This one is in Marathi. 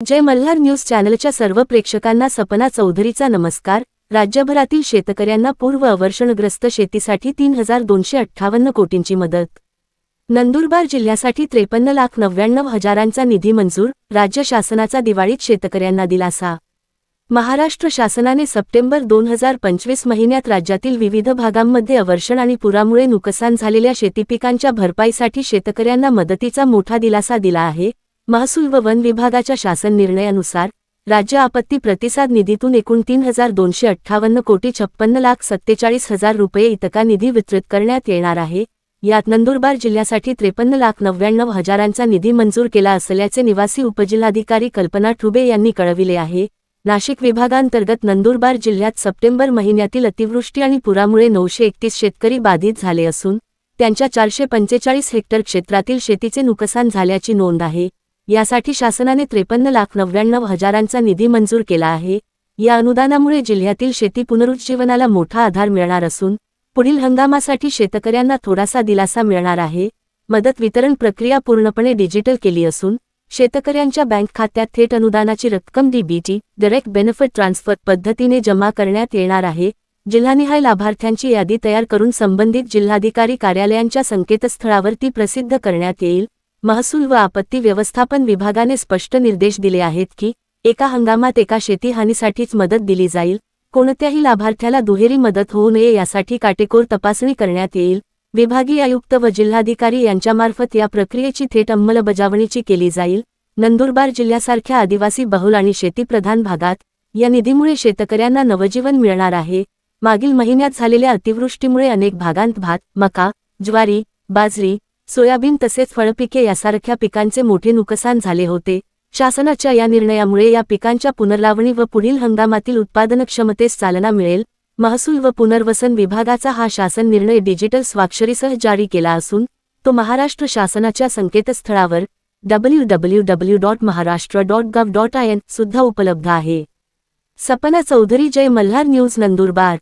जय मल्हार न्यूज चॅनलच्या सर्व प्रेक्षकांना सपना चौधरीचा नमस्कार. राज्यभरातील शेतकऱ्यांना पूर्व अवर्षणग्रस्त शेतीसाठी तीन हजार दोनशे अठ्ठावन्न कोटींची मदत. नंदुरबार जिल्ह्यासाठी त्रेपन्न लाख नव्याण्णव हजारांचा निधी मंजूर राज्य शासनाचा दिवाळीत शेतकऱ्यांना दिलासा. महाराष्ट्र शासनाने सप्टेंबर दोन हजार पंचवीस महिन्यात राज्यातील विविध भागांमध्ये अवर्षण आणि पुरामुळे नुकसान झालेल्या शेतीपिकांच्या भरपाईसाठी शेतकऱ्यांना मदतीचा मोठा दिलासा दिला आहे. महसूल व वन विभागाच्या शासन निर्णयानुसार राज्य आपत्ती प्रतिसाद निधीतून एकूण तीन हजार दोनशे अठ्ठावन्न कोटी छप्पन्न लाख सत्तेचाळीस हजार रुपये इतका निधी वितरित करण्यात येणार आहे. यात नंदुरबार जिल्ह्यासाठी त्रेपन्न लाख नव्याण्णव हजारांचा निधी मंजूर केला असल्याचे निवासी उपजिल्हाधिकारी कल्पना ठुबे यांनी कळविले आहे. नाशिक विभागांतर्गत नंदुरबार जिल्ह्यात सप्टेंबर महिन्यातील अतिवृष्टी आणि पुरामुळे नऊशे एकतीस शेतकरी बाधित झाले असून त्यांच्या चारशे पंचेचाळीस हेक्टर क्षेत्रातील शेतीचे नुकसान झाल्याची नोंद आहे. यासाठी शासनाने त्रेपन्न लाख नव्याण्णव हजारांचा निधी मंजूर केला आहे. या अनुदानामुळे जिल्ह्यातील शेती पुनरुज्जीवनाला मोठा आधार मिळणार असून पुढील हंगामासाठी शेतकऱ्यांना थोडासा दिलासा मिळणार आहे. मदत वितरण प्रक्रिया पूर्णपणे डिजिटल केली असून शेतकऱ्यांच्या बँक खात्यात थेट अनुदानाची रक्कम डीबीटी डायरेक्ट बेनिफिट ट्रान्सफर पद्धतीने जमा करण्यात येणार आहे. जिल्हानिहाय लाभार्थ्यांची यादी तयार करून संबंधित जिल्हाधिकारी कार्यालयांच्या संकेतस्थळावर ती प्रसिद्ध करण्यात येईल. महसूल व आपत्ती व्यवस्थापन विभागाने स्पष्ट निर्देश दिले आहेत की एका हंगामात एका शेतीहानीसाठीच मदत दिली जाईल कोणत्याही लाभार्थ्याला दुहेरी मदत होऊ नये यासाठी काटेकोर तपासणी करण्यात येईल विभागीय आयुक्त व जिल्हाधिकारी यांच्यामार्फत या प्रक्रियेची थेट अंमलबजावणीची केली जाईल नंदुरबार जिल्ह्यासारख्या आदिवासी बहुल आणि शेतीप्रधान भागात या निधीमुळे शेतकऱ्यांना नवजीवन मिळणार आहे मागील महिन्यात झालेल्या अतिवृष्टीमुळे अनेक भागांत भात मका ज्वारी बाजरी सोयाबीन तसेच फळपिके यासारख्या पिकांचे मोठे नुकसान झाले होते. शासनाच्या या निर्णयामुळे या पिकांच्या पुनर्लावणी व पुढील हंगामातील उत्पादनक्षमतेस चालना मिळेल. महसूल व पुनर्वसन विभागाचा हा शासन निर्णय डिजिटल स्वाक्षरीसह जारी केला असून तो महाराष्ट्र शासनाच्या संकेतस्थळावर W W W dot Maharashtra dot gov dot I N सुद्धा उपलब्ध आहे. सपना चौधरी जय मल्हार न्यूज नंदुरबार.